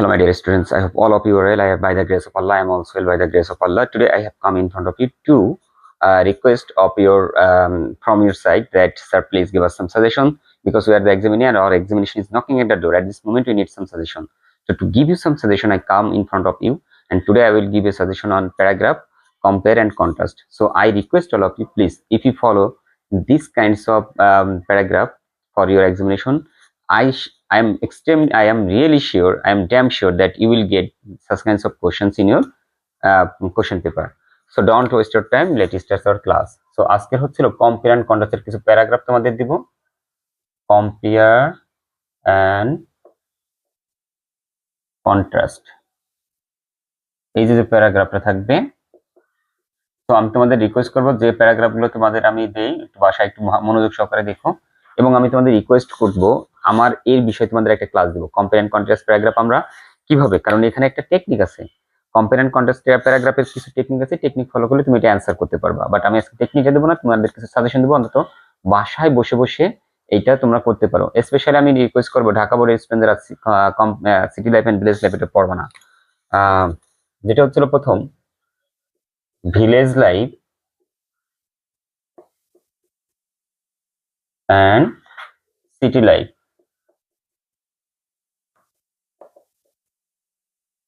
Hello, my dear students. I hope all of you are well. I have, by the grace of Allah, I am also well by the grace of Allah. Today, I have come in front of you to uh, request of your um, from your side that sir, please give us some suggestion because we are the examiner and our examination is knocking at the door. At this moment, we need some suggestion. So, to give you some suggestion, I come in front of you, and today I will give a suggestion on paragraph, compare and contrast. So, I request all of you, please, if you follow these kinds of um, paragraph for your examination, I I am extremely I am really sure I am damn sure that you will get such kinds of questions in your uh, question paper. So don't waste your time. Let us start our class. So আজকের হচ্ছিল compare and কন্ট্রাস্টের কিছু paragraph তোমাদের দিব compare and contrast এই যে প্যারাগ্রাফটা থাকবে তো আমি তোমাদের রিকোয়েস্ট করব যে প্যারাগ্রাফগুলো তোমাদের আমি দেই একটু বাসায় একটু মনোযোগ সহকারে দেখো এবং আমি তোমাদের রিকোয়েস্ট করব আমার এর বিষয়ে তোমাদের একটা ক্লাস দিব। কম্পেয়ার এন্ড কন্ট্রাস্ট প্যারাগ্রাফ আমরা কীভাবে? কারণ এখানে একটা টেকনিক আছে। কম্পেয়ার এন্ড কন্ট্রাস্ট প্যারাগ্রাফের কিছু টেকনিক আছে। টেকনিক ফলো করলে তুমি এটা অ্যান্সার করতে পারবা। বাট আমি আজকে টেকনিকটা দেবো না, তোমাদের কিছু সাজেশন দেবো। অন্তত বাসায় বসে বসে এইটা তোমরা করতে পারো। স্পেশালি আমি রিকোয়েস্ট করব, ঢাকা বোর্ডের স্টুডেন্ট যারা city life and village life এটা পড়বা না। যেটা হচ্ছিল প্রথম village life and city life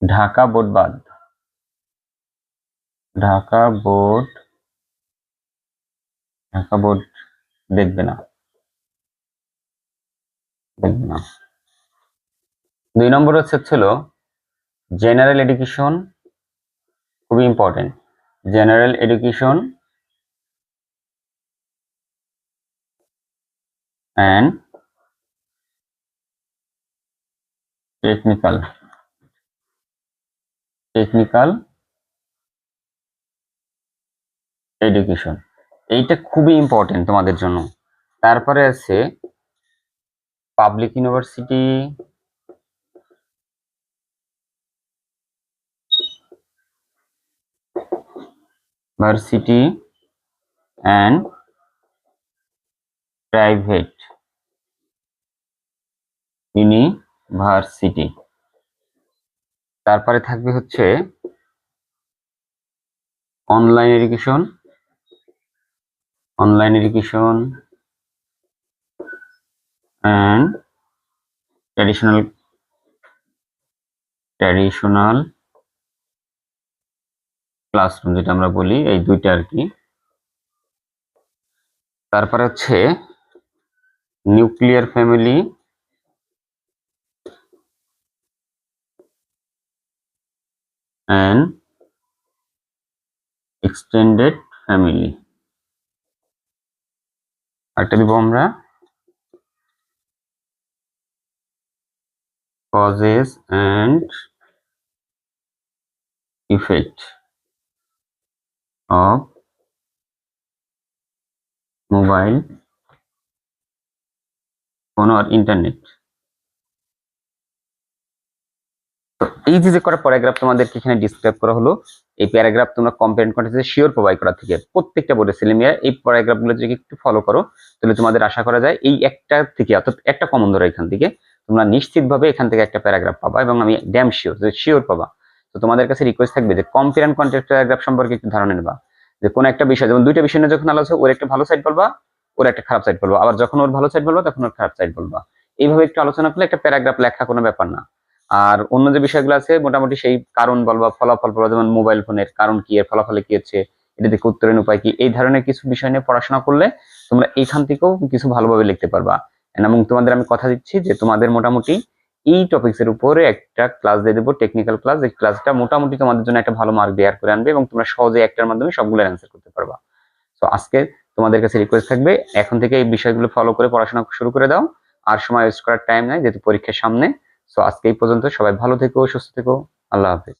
Dhaka board বাদ। ঢাকা বোর্ড ঢাকা বোর্ড দেখবে না। দেখবে না। দুই নম্বর হচ্ছে ছিল জেনারেল এডুকেশন খুবই important general education and technical technical education এইটা খুবই ইম্পর্টেন্ট তোমাদের জন্য। তারপরে আছে public university varsity and private university তারপরে থাকবে হচ্ছে online education online education and traditional traditional classroom যেটা আমরা বলি, এই দুইটা আর কি। তারপরে হচ্ছে nuclear family and extended family আরেকটা দিব আমরা causes and effect of mobile phone or internet তো এই যে যে করা প্যারাগ্রাফ তোমাদেরকে এখানে ডিসক্রাইব করা হলো, এই প্যারাগ্রাফ তোমরা কম্পেয়ার কন্টেন্টে শিওর প্রোভাইড করা থেকে প্রত্যেকটা বোর্ডের ছেলেমেয়েরা এই প্যারাগ্রাফগুলো যদি একটু ফলো করো, তাহলে তোমাদের আশা করা যায় এই একটা থেকে, অর্থাৎ একটা কমন ধরো এখান থেকে, তোমরা নিশ্চিতভাবে এখান থেকে একটা প্যারাগ্রাফ পাবা এবং আমি ড্যাম শিওর যে শিওর পাবা। তো তোমাদের কাছে রিকোয়েস্ট থাকবে যে কম্পেয়ার এন্ড কন্টেন্ট প্যারাগ্রাফ সম্পর্কে একটু ধারণা নেবা। যে কোন একটা বিষয়, যেমন দুইটা বিষয় নিয়ে যখন আলোচনা ওর একটা ভালো সাইড বলবা, ওর একটা খারাপ সাইড বলবা। আবার যখন ওর ভালো সাইড বলবা, তখন ওর খারাপ সাইড বলবা। এইভাবে একটু আলোচনা করলে একটা প্যারাগ্রাফ লেখা কোনো ব্যাপার না। আর অন্য যে বিষয়গুলো আছে, মোটামুটি সেই কারণ বল বা ফলাফল বলবা যেমন মোবাইল ফোনের কারণ কি, এর ফলাফলে কি হচ্ছে, এটা থেকে উত্তরণের উপায় কি, এই ধরনের কিছু বিষয় নিয়ে পড়াশোনা করলে তোমরা এইখান থেকেও কিছু ভালোভাবে লিখতে পারবা। এবং তোমাদের আমি কথা দিচ্ছি যে তোমাদের মোটামুটি এই টপিকস এর উপরে একটা ক্লাস দিয়ে দেবো টেকনিক্যাল ক্লাস এই ক্লাসটা মোটামুটি তোমাদের জন্য একটা ভালো মার্ক দেওয়ার করে আনবে এবং তোমরা সহজে একটার মাধ্যমে সবগুলো অ্যান্সার করতে পারবা। তো আজকে তোমাদের কাছে রিকোয়েস্ট থাকবে, এখন থেকে এই বিষয়গুলো ফলো করে পড়াশোনা শুরু করে দাও। আর সময় ওয়েস্ট করার টাইম নাই, যেহেতু পরীক্ষার সামনে। সো আজকে এই পর্যন্ত সবাই ভালো থেকো সুস্থ থেকো আল্লাহ হাফেজ।